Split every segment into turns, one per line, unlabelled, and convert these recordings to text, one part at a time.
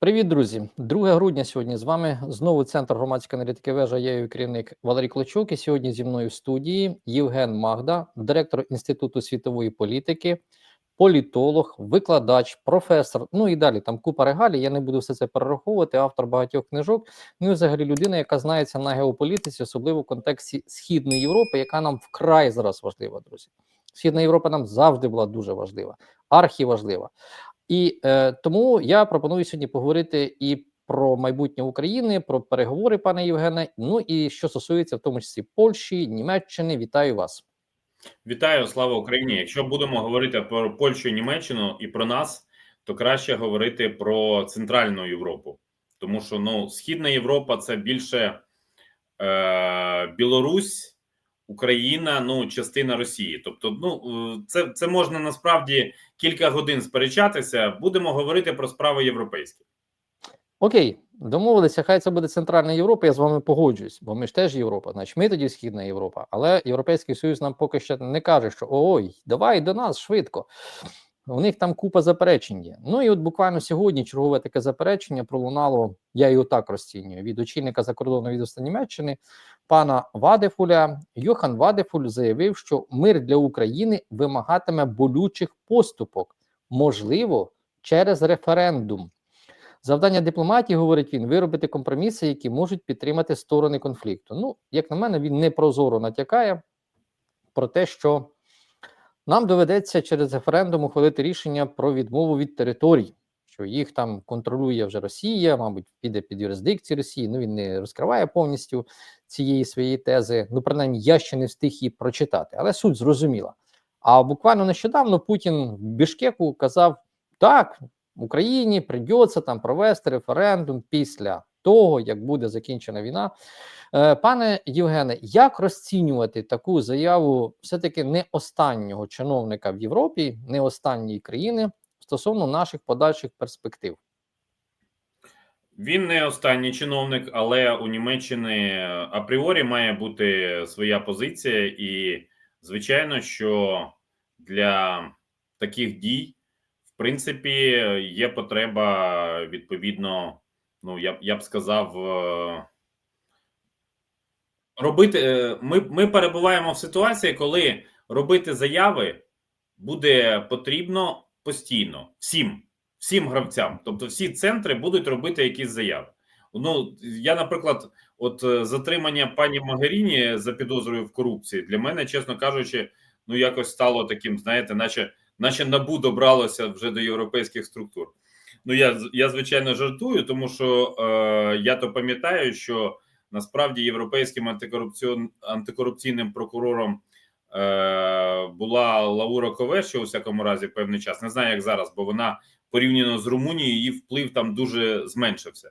Привіт, друзі! 2 грудня сьогодні з вами знову центр громадської аналітики вежа. Я її керівник Валерій Клочук. І сьогодні зі мною в студії Євген Магда, директор Інституту світової політики, політолог, викладач, професор. Ну і далі там купа регалій. Я не буду все це перераховувати. Автор багатьох книжок. Ну і взагалі людина, яка знається на геополітиці, особливо в контексті Східної Європи, яка нам вкрай зараз важлива, друзі. Східна Європа нам завжди була дуже важлива, архіважлива. І е, тому я пропоную сьогодні поговорити і про майбутнє України, про переговори, пане Євгене. Ну і що стосується в тому числі Польщі, Німеччини. Вітаю вас.
Вітаю, слава Україні! Якщо будемо говорити про Польщу, Німеччину і про нас, то краще говорити про Центральну Європу, тому що ну Східна Європа це більше е, Білорусь, Україна, ну частина Росії. Тобто, ну це це можна насправді кілька годин сперечатися. Будемо говорити про справи європейські.
Окей, домовилися. Хай це буде Центральна Європа. Я з вами погоджуюсь, бо ми ж теж Європа. Значить, ми тоді Східна Європа. Але Європейський Союз нам поки що не каже, що ой, давай до нас швидко. У них там купа заперечень є. Ну і от буквально сьогодні чергове таке заперечення пролунало. Я його так розцінюю від очільника закордонного відомства Німеччини пана Вадефуля. Йохан Вадефуль заявив, що мир для України вимагатиме болючих поступок, можливо, через референдум. Завдання дипломатії, говорить він, виробити компроміси, які можуть підтримати сторони конфлікту. Ну, як на мене, він не прозоро натякає про те, що нам доведеться через референдум ухвалити рішення про відмову від територій, що їх там контролює вже Росія, мабуть, піде під юрисдикцію Росії. Ну він не розкриває повністю цієї своєї тези. Ну, принаймні, я ще не встиг її прочитати, але суть зрозуміла. А буквально нещодавно Путін в Бішкеку казав: так, Україні придеться там провести референдум після того, як буде закінчена війна. Е, пане Євгене, як розцінювати таку заяву все-таки не останнього чиновника в Європі, не останньої країни стосовно наших подальших перспектив?
Він не останній чиновник, але у Німеччини апріорі має бути своя позиція, і звичайно, що для таких дій, в принципі, є потреба відповідно. Ну, я я б сказав, робити. Е, ми, Ми перебуваємо в ситуації, коли робити заяви буде потрібно постійно всім всім гравцям. Тобто, всі центри будуть робити якісь заяви. Ну я, наприклад, от е, затримання пані Магеріні за підозрою в корупції для мене, чесно кажучи, ну якось стало таким, знаєте, наче наче набу добралося вже до європейських структур. Ну я я звичайно жартую, тому що е, я то пам'ятаю, що насправді європейським антикорупційним прокурором була Лаура Ковеші у всякому разі певний час. Не знаю, як зараз, бо вона порівняно з Румунією її вплив там дуже зменшився.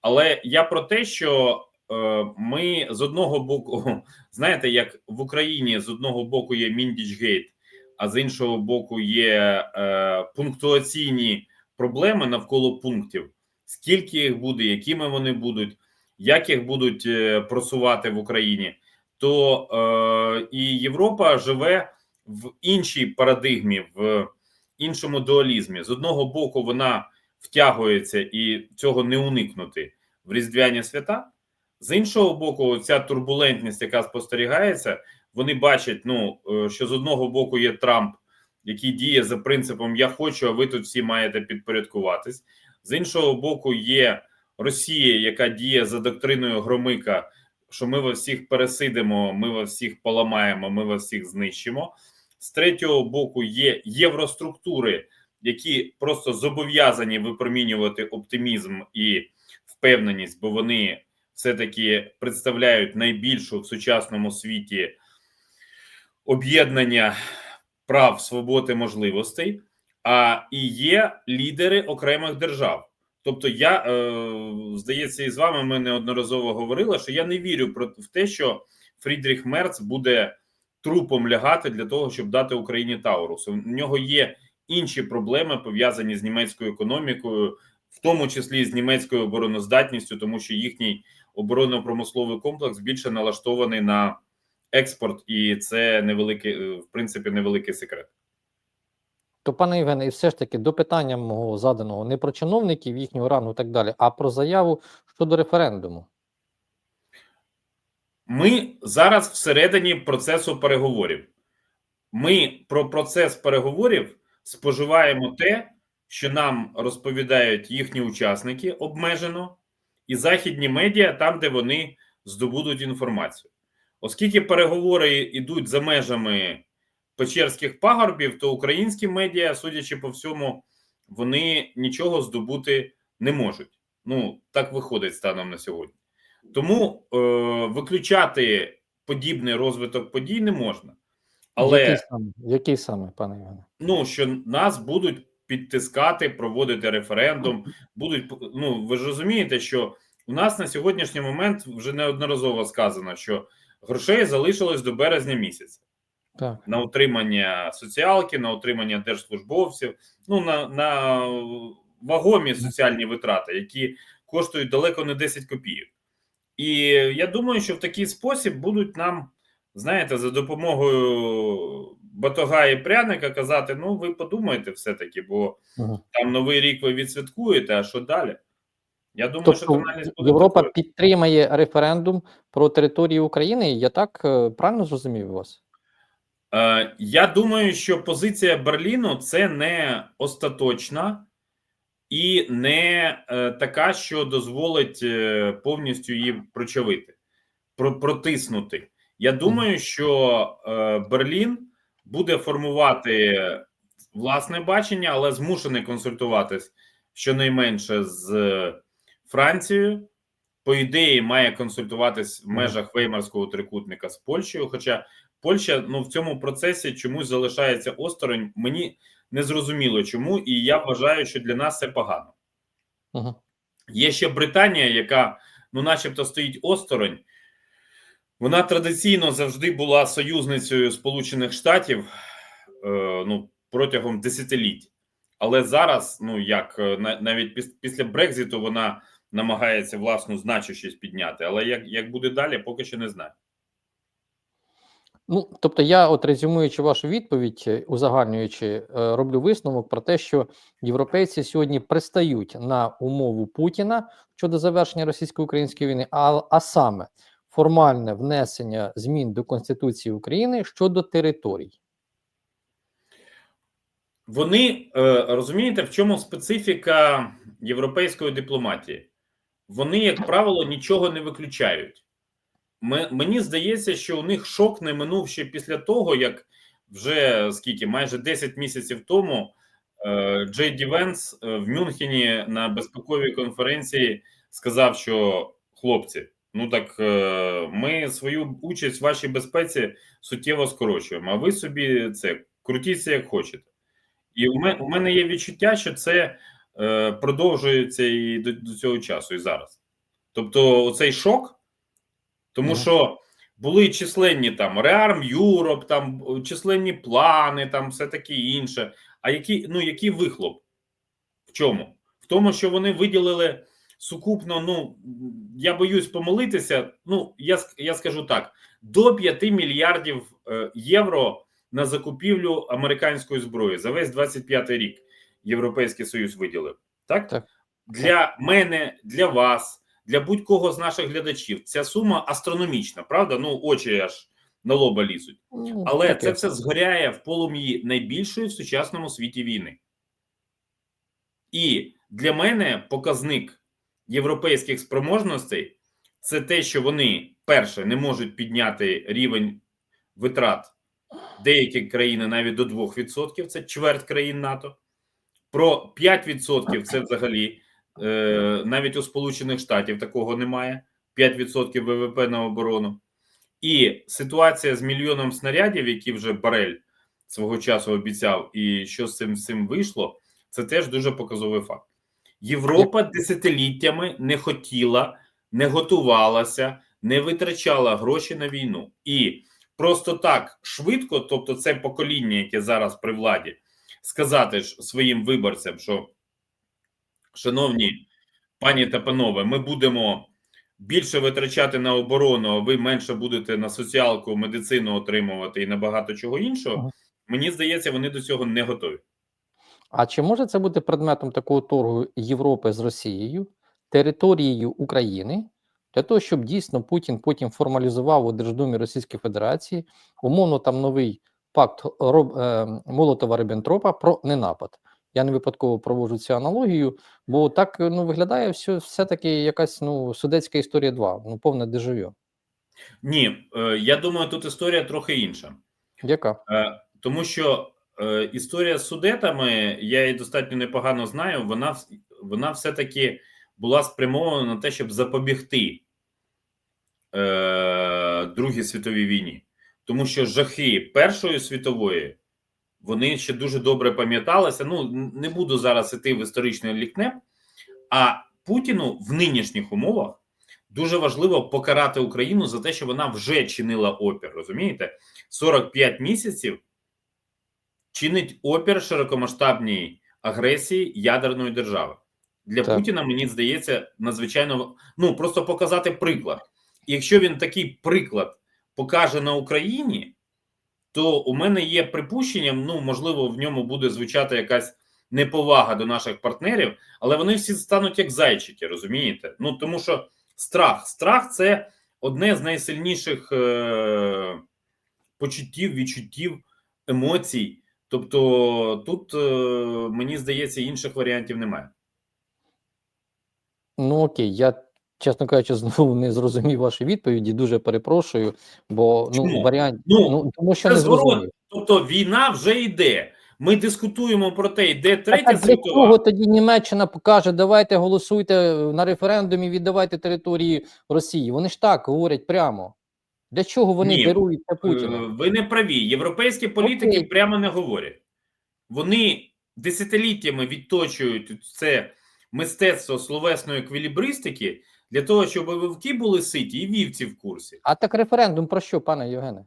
Але я про те, що е, ми з одного боку, знаєте, як в Україні з одного боку є Міндічгейт, а з іншого боку, є е, пунктуаційні проблеми навколо пунктів. Скільки їх буде, якими вони будуть, як їх будуть е, просувати в Україні, то е, і Європа живе в іншій парадигмі, в іншому дуалізмі. З одного боку, вона втягується і цього не уникнути в різдвяні свята. З іншого боку, ця турбулентність, яка спостерігається, вони бачать, ну е, що з одного боку є Трамп, який діє за принципом Я хочу, а ви тут всі маєте підпорядкуватись. З іншого боку, є Росія, яка діє за доктриною Громика, що ми вас всіх пересидимо, ми вас всіх поламаємо, ми вас всіх знищимо. З третього боку, є євроструктури, які просто зобов'язані випромінювати оптимізм і впевненість, бо вони все-таки представляють найбільшу в сучасному світі об'єднання прав, свободи, можливостей, а і є лідери окремих держав. Тобто, я е, здається, і з вами ми неодноразово говорили, що я не вірю про в те, що Фрідріх Мерц буде трупом лягати для того, щоб дати Україні Таурус. У нього є інші проблеми пов'язані з німецькою економікою, в тому числі з німецькою обороноздатністю, тому що їхній оборонно-промисловий комплекс більше налаштований на експорт, і це невеликий, в принципі, невеликий секрет.
То, пане Євгене, і все ж таки до питання мого заданого не про чиновників, їхнього рангу і так далі, а про заяву щодо референдуму.
Ми зараз всередині процесу переговорів. Ми про процес переговорів споживаємо те, що нам розповідають їхні учасники обмежено, і західні медіа там, де вони здобудуть інформацію. Оскільки переговори йдуть за межами Печерських пагорбів, то українські медіа, судячи по всьому, вони нічого здобути не можуть. Ну так виходить станом на сьогодні. Тому е, виключати подібний розвиток подій не можна. Але
Який саме, який саме, пане Євгене?
ну що нас будуть підтискати, проводити референдум. Будуть ну ви ж розумієте, що у нас на сьогоднішній момент вже неодноразово сказано, що грошей залишилось до березня місяця
Так.
на утримання соціалки, на утримання держслужбовців, ну на, на вагомі соціальні витрати, які коштують далеко не 10 копійок. І я думаю, що в такий спосіб будуть нам, знаєте, за допомогою батога і пряника казати: ну, ви подумайте все-таки, бо
Мгм.
там новий рік ви відсвяткуєте, а що далі? Я думаю, що
Тобто
буде
Європа підтримає референдум про територію України. Я так е, правильно зрозумів вас?
Е, Я думаю, що позиція Берліну це не остаточна і не е, така, що дозволить е, повністю її прочавити, протиснути. Я думаю, що Берлін буде формувати власне бачення, але змушений консультуватись щонайменше з Францією. По ідеї, має консультуватись в межах Веймарського трикутника з Польщею. Хоча Польща ну в цьому процесі чомусь залишається осторонь. Мені не зрозуміло чому, і я вважаю, що для нас це погано.
Угу.
Є ще Британія, яка, ну, начебто, стоїть осторонь. Вона традиційно завжди була союзницею Сполучених Штатів е, ну, протягом десятиліть. Але зараз, ну як е, навіть піс- після Брекзиту, вона намагається власну значущість підняти. Але як, як буде далі, поки що не знаю.
Ну, тобто, я, от резюмуючи вашу відповідь, е, узагальнюючи, е, роблю висновок про те, що європейці сьогодні пристають на умову Путіна щодо завершення російсько-української війни, а, а саме формальне внесення змін до Конституції України щодо територій.
Вони е, розумієте, в чому специфіка європейської дипломатії? Вони, як правило, нічого не виключають. Ме- Мені здається, що у них шок не минув ще після того, як вже скільки майже 10 місяців тому е, Джей Ді Венс е, в Мюнхені на безпековій конференції сказав, що хлопці, ну так е, ми свою участь в вашій безпеці суттєво скорочуємо. А ви собі це крутіться як хочете. І у мене, є відчуття, що це продовжується і до цього часу, і зараз. Тобто, оцей шок, тому що були численні там Rearm Europe, там е, численні плани, там все таке інше. А які, ну, який вихлоп? В чому? В тому, що вони виділили сукупно, ну я боюсь помилитися. Ну, я, я скажу так: до 5 мільярдів е, євро на закупівлю американської зброї за весь 25 рік Європейський Союз виділив. Так?
Так.
Для мене, для вас, для будь-кого з наших глядачів ця сума астрономічна, правда? Ну, очі аж на лоба лізуть.
Ну,
Але
таке.
це все згоряє в полум'ї найбільшої в сучасному світі війни. І для мене показник європейських спроможностей це те, що вони перше не можуть підняти рівень витрат деякі країни навіть до 2%, це чверть країн НАТО. Про 5% це взагалі навіть у Сполучених Штатів такого немає. 5% ВВП на оборону. І ситуація з мільйоном снарядів, які вже Барель свого часу обіцяв, і що з цим, цим вийшло, це теж дуже показовий факт. Європа десятиліттями не хотіла, не готувалася, не витрачала гроші на війну. І просто так швидко, тобто це покоління, яке зараз при владі, сказати ж своїм виборцям, що, шановні пані та панове, ми будемо більше витрачати на оборону, а ви менше будете на соціалку, медицину отримувати і на багато чого іншого. Мені здається, вони до цього не готові.
А чи може це бути предметом такого торгу Європи з Росією, територією України, для того, щоб дійсно Путін потім формалізував у Держдумі Російської Федерації умовно там новий пакт Роб, е, Молотова Риббентропа про ненапад? Я не випадково проводжу цю аналогію, бо так ну виглядає все, все-таки якась ну судецька історія 2, ну повне дежавю.
Ні, е, я думаю, тут історія трохи інша.
Яка?
Е, Тому що е, історія з судетами, я її достатньо непогано знаю. Вона вона все-таки була спрямована на те, щоб запобігти е, Другій світовій війні, тому що жахи Першої світової вони ще дуже добре пам'яталися. Ну не буду зараз іти в історичний лікнеп, а Путіну в нинішніх умовах дуже важливо покарати Україну за те, що вона вже чинила опір. Розумієте, 45 місяців чинить опір широкомасштабній агресії ядерної держави. Для
Так.
Путіна мені здається надзвичайно ну просто показати приклад. І якщо він такий приклад покаже на Україні, то у мене є припущенням, ну можливо, в ньому буде звучати якась неповага до наших партнерів, але вони всі стануть як зайчики, розумієте? Ну тому що страх, страх це одне з найсильніших е- почуттів, відчуттів, емоцій. Тобто тут, е, мені здається, інших варіантів немає.
Ну окей, я, чесно кажучи, знову не зрозумів ваші відповіді. Дуже перепрошую, бо ну варіант,
Ну,
ну тому що не зрозумів.
Тобто війна вже йде. Ми дискутуємо про те, йде третя
для
світова.
чого тоді Німеччина покаже, давайте голосуйте на референдумі, віддавайте території Росії. Вони ж так говорять прямо. Для чого вони
Ні, Е,
Путіна?
Ви не праві. Європейські політики
Окей.
прямо не говорять. Вони десятиліттями відточують це мистецтво словесної еквілібристики для того, щоб вовки були ситі і вівці в курсі.
А так референдум про що, пане Євгене?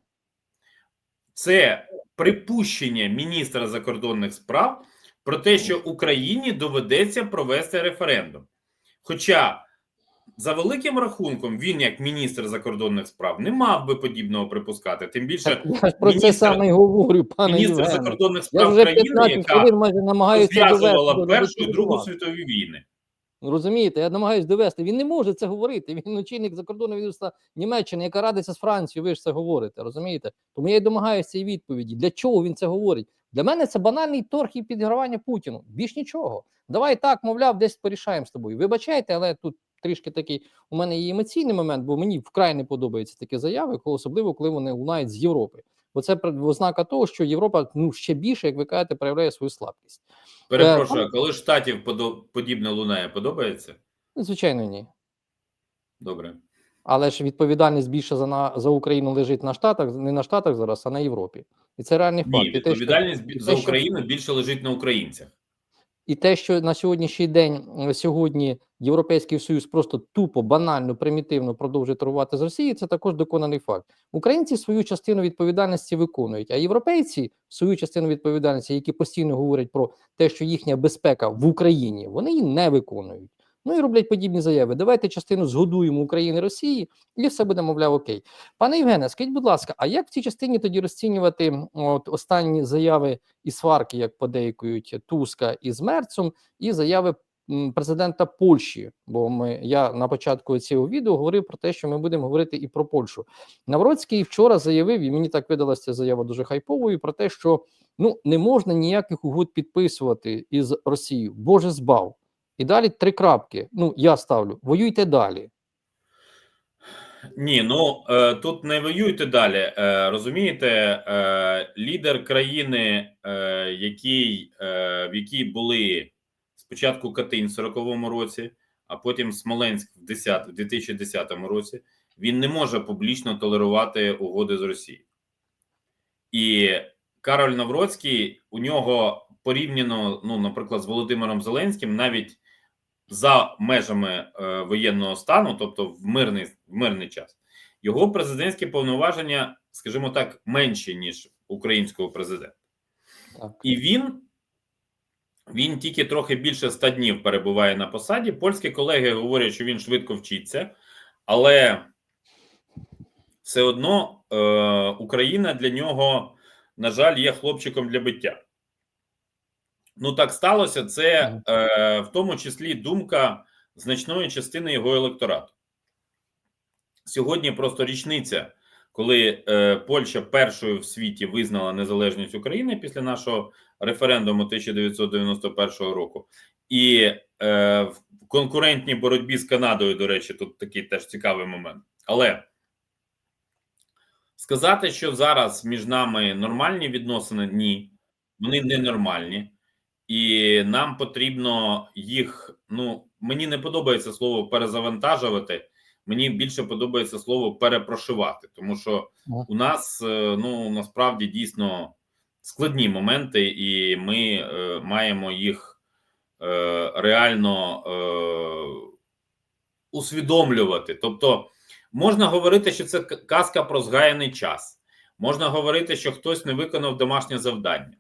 Це припущення міністра закордонних справ про те, що Україні доведеться провести референдум. Хоча, за великим рахунком, він, як міністр закордонних справ, не мав би подібного припускати. Тим більше,
Так, я ж про це саме говорю, пане
міністр
Євгене.
закордонних справ країни, яка
майже
розв'язувала
до- до
Першу і Другу світові війни.
Розумієте, я намагаюся довести. Він не може це говорити. Він очільник закордонного відомства Німеччини, яка радиться з Францією. Ви ж це говорите, розумієте? Тому я й домагаюся цієї відповіді. Для чого він це говорить? Для мене це банальний торг і підігравання Путіну. Більш нічого. Давай так, мовляв, десь порішаємо з тобою. Вибачайте, але тут трішки такий у мене є емоційний момент, бо мені вкрай не подобаються такі заяви, особливо коли вони лунають з Європи. Бо це ознака того, що Європа ну ще більше, як ви кажете, проявляє свою слабкість.
Перепрошую, а коли штатів подібне лунає, подобається?
Звичайно, ні.
Добре.
Але ж відповідальність більше за на за Україну лежить на штатах, не на штатах зараз, а на Європі. І це реальний факт.
Ні,
відповідальність те, що-
відповідальність за Україну більше лежить на українцях.
І те, що на сьогоднішній день сьогодні Європейський Союз просто тупо, банально, примітивно продовжує торгувати з Росією, це також доконаний факт. Українці свою частину відповідальності виконують, а європейці свою частину відповідальності, які постійно говорять про те, що їхня безпека в Україні, вони її не виконують. Ну і роблять подібні заяви. Давайте частину згодуємо України Росії, і все буде, мовляв, окей. Пане Євгене, скажіть, будь ласка, а як в цій частині тоді розцінювати от останні заяви і сварки, як подейкують Туска із Мерцом, і заяви президента Польщі? Бо ми я на початку цього відео говорив про те, що ми будемо говорити і про Польщу. Навроцький вчора заявив, і мені так видалася заява дуже хайповою, про те, що ну не можна ніяких угод підписувати із Росією. Боже збав. І далі три крапки. Ну я ставлю. Воюйте далі.
Ні, ну е, тут не воюйте далі. Е, розумієте, е, лідер країни, який, в якій були спочатку Катинь в 40-му році, а потім Смоленськ в 10, в 2010 році, він не може публічно толерувати угоди з Росією. І Кароль Навроцький у нього порівняно, ну, наприклад, з Володимиром Зеленським, навіть за межами е, воєнного стану, тобто в мирний, в мирний час, його президентські повноваження, скажімо так, менші, ніж українського президента.
Так.
І він, він тільки трохи більше 100 днів перебуває на посаді. Польські колеги говорять, що він швидко вчиться, але все одно е, Україна для нього, на жаль, є хлопчиком для биття. Ну так сталося. Це е, в тому числі думка значної частини його електорату. Сьогодні просто річниця, коли е, Польща першою в світі визнала незалежність України після нашого референдуму 1991 року, і е, в конкурентній боротьбі з Канадою, до речі, тут такий теж цікавий момент. Але сказати, що зараз між нами нормальні відносини, ні, вони ненормальні. І нам потрібно їх. Ну мені не подобається слово перезавантажувати. Мені більше подобається слово перепрошивати, тому що у нас е, ну насправді дійсно складні моменти, і ми е, маємо їх е, реально е, усвідомлювати. Тобто, можна говорити, що це казка про згаяний час, можна говорити, що хтось не виконав домашнє завдання.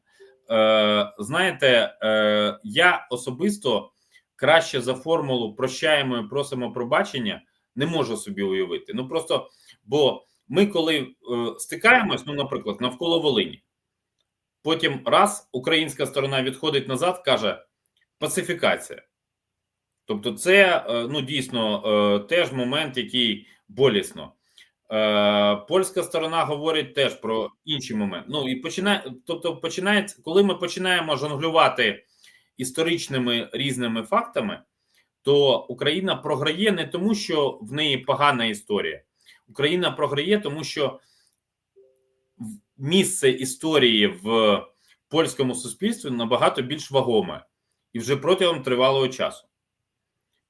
Е, знаєте, е, я особисто краще за формулу прощаємо і просимо пробачення не можу собі уявити. Ну просто бо ми, коли е, стикаємось, ну, наприклад, навколо Волині, потім раз українська сторона відходить назад, каже пацифікація. Тобто, це ну дійсно теж момент, який болісно. Е, Польська сторона говорить теж про інші моменти. Ну і починає, тобто, починається, коли ми починаємо жонглювати історичними різними фактами, то Україна програє не тому, що в неї погана історія. Україна програє, тому що місце історії в польському суспільстві набагато більш вагоме і вже протягом тривалого часу.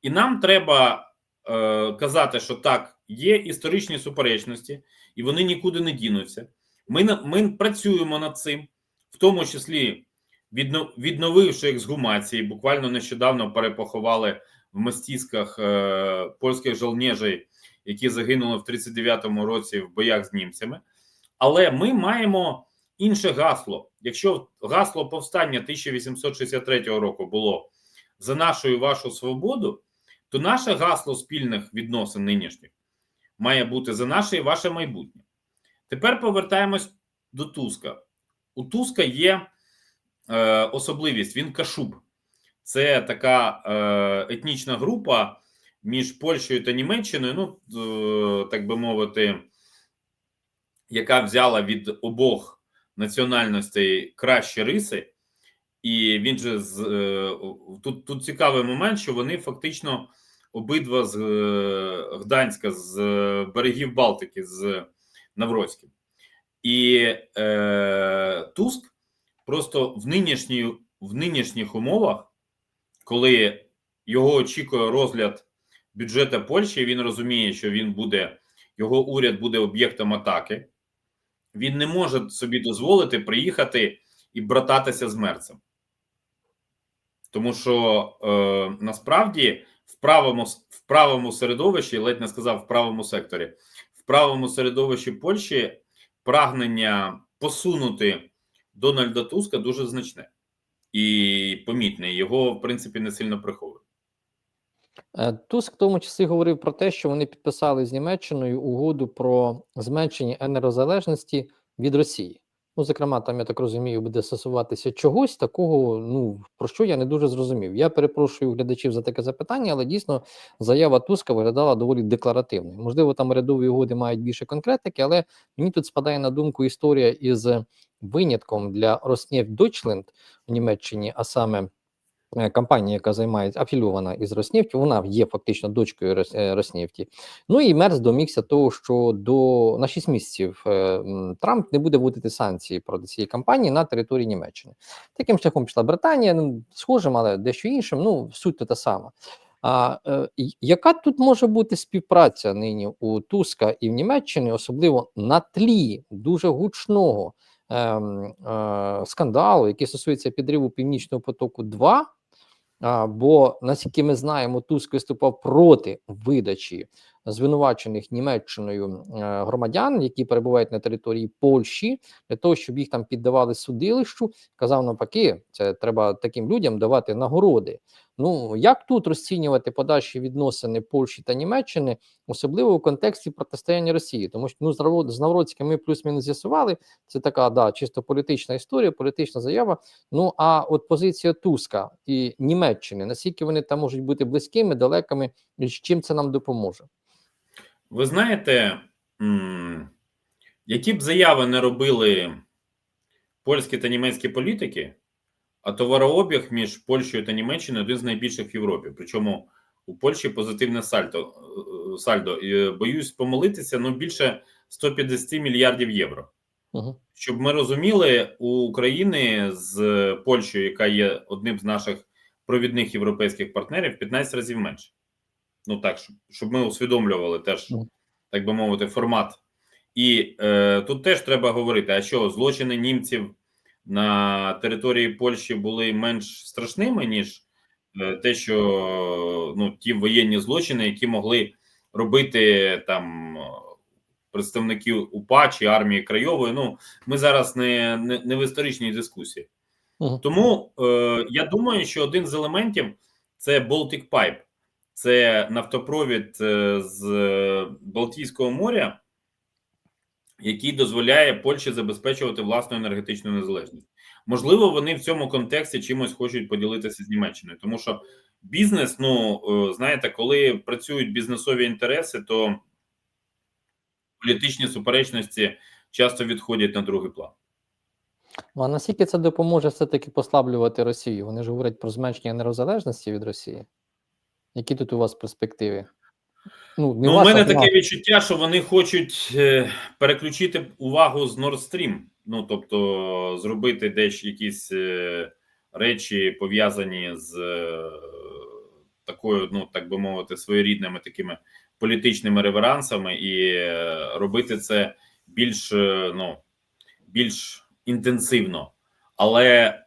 І нам треба е, казати, що так, є історичні суперечності, і вони нікуди не дінуться. Ми, ми працюємо над цим, в тому числі відновивши ексгумації, буквально нещодавно перепоховали в мастісках е, польських жолнєжей, які загинули в 39-му році в боях з німцями. Але ми маємо інше гасло. Якщо гасло повстання 1863 року було за нашу і вашу свободу, то наше гасло спільних відносин нинішніх має бути за наше і ваше майбутнє. Тепер повертаємось до Туска. У Туска є е, особливість, він кашуб. Це така е, етнічна група між Польщею та Німеччиною, ну, е, так би мовити, яка взяла від обох національностей кращі риси, і він же з е, тут, тут цікавий момент, що вони фактично обидва з е, Гданська, з е, берегів Балтики, з Навроцьким. І е, Туск просто в нинішній, в нинішніх умовах, коли його очікує розгляд бюджету Польщі, він розуміє, що він буде, його уряд буде об'єктом атаки. Він не може собі дозволити приїхати і брататися з мерцем. Тому що е, насправді в правому, в правому середовищі, ледь не сказав в правому секторі, в правому середовищі Польщі прагнення посунути Дональда Туска дуже значне і помітне. Його, в принципі, не сильно приховує.
Е, Туск в тому числі говорив про те, що вони підписали з Німеччиною угоду про зменшення енергозалежності від Росії. Ну, зокрема, там я так розумію, буде стосуватися чогось такого. Ну про що я не дуже зрозумів. Я перепрошую глядачів за таке запитання, але дійсно заява Туска виглядала доволі декларативною. Можливо, там рядові угоди мають більше конкретики, але мені тут спадає на думку історія із винятком для Роснефть Дочленд в Німеччині, а саме компанія, яка займається афілійована із Роснефтю, вона є фактично дочкою е, Роснефті. Ну і Мерц домігся того, що до на 6 місяців е, Трамп не буде вводити санкції проти цієї компанії на території Німеччини. Таким шляхом пішла Британія, ну схожим, але дещо іншим. Ну суть то та сама. А е, яка тут може бути співпраця нині у Туска і в Німеччині, особливо на тлі дуже гучного ем, е, скандалу, який стосується підриву Північного потоку 2 а, бо наскільки ми знаємо, Туск виступав проти видачі звинувачених Німеччиною е, громадян, які перебувають на території Польщі, для того, щоб їх там піддавали судилищу. Казав навпаки, це треба таким людям давати нагороди. Ну як тут розцінювати подальші відносини Польщі та Німеччини, особливо в контексті протистояння Росії? Тому що ну з Навроцьким ми плюс-мінус з'ясували. Це така да чисто політична історія, політична заява. Ну а от позиція Туска і Німеччини, наскільки вони там можуть бути близькими, далекими, і з чим це нам допоможе?
Ви знаєте, які б заяви не робили польські та німецькі політики, а товарообіг між Польщею та Німеччиною один з найбільших в Європі. Причому у Польщі позитивне сальдо. е, сальдо. Боюсь помилитися, ну більше 150 мільярдів євро.
Угу.
Щоб ми розуміли, у України з Польщею, яка є одним з наших провідних європейських партнерів, 15 разів менше. Ну так, щоб, щоб ми усвідомлювали теж, так би мовити, формат. І е, тут теж треба говорити: а що злочини німців на території Польщі були менш страшними, ніж е, те, що ну, ті воєнні злочини, які могли робити там представники УПА чи армії Крайової. Ну, ми зараз не, не, не в історичній дискусії.
Угу.
Тому е, я думаю, що один з елементів це Baltic Pipe, це нафтопровід е, з Балтійського моря, який дозволяє Польщі забезпечувати власну енергетичну незалежність. Можливо, вони в цьому контексті чимось хочуть поділитися з Німеччиною, тому що бізнес, ну е, знаєте, коли працюють бізнесові інтереси, то політичні суперечності часто відходять на другий план.
Ну, а наскільки це допоможе все-таки послаблювати Росію? Вони ж говорять про зменшення нерозалежності від Росії. Які тут у вас перспективи? Ну, не
Ну,
у
мене таке відчуття, що вони хочуть е, переключити увагу з Nord Stream. Ну тобто, зробити десь якісь е, речі пов'язані з е, такою, ну так би мовити, своєрідними такими політичними реверансами, і робити це більш ну більш інтенсивно. Але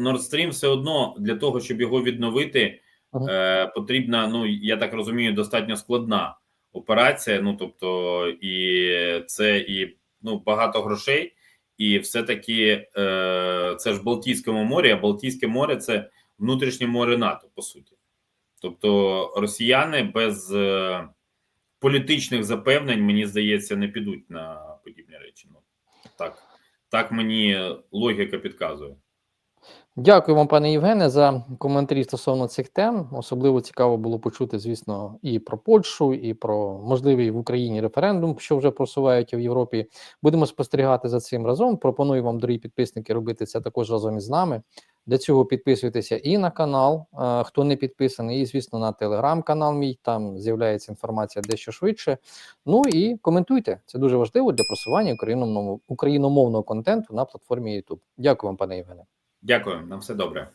Nord Stream все одно для того, щоб його відновити. Е, потрібна, ну я так розумію, достатньо складна операція. Ну тобто, і це і ну багато грошей, і все-таки е, це ж Балтійському морі, а Балтійське море це внутрішнє море НАТО, по суті. Тобто росіяни без е, політичних запевнень, мені здається, не підуть на подібні речі. Ну так, так мені логіка підказує.
Дякую вам, пане Євгене, за коментарі стосовно цих тем. Особливо цікаво було почути, звісно, і про Польщу, і про можливий в Україні референдум, що вже просувають в Європі. Будемо спостерігати за цим разом. Пропоную вам, дорогі підписники, робити це також разом із нами. Для цього підписуйтеся і на канал, е, хто не підписаний, і звісно на телеграм-канал мій. Там з'являється інформація дещо швидше. Ну і коментуйте. Це дуже важливо для просування україномовного контенту на платформі YouTube. Дякую вам, пане Євгене.
Дякую, нам все добре.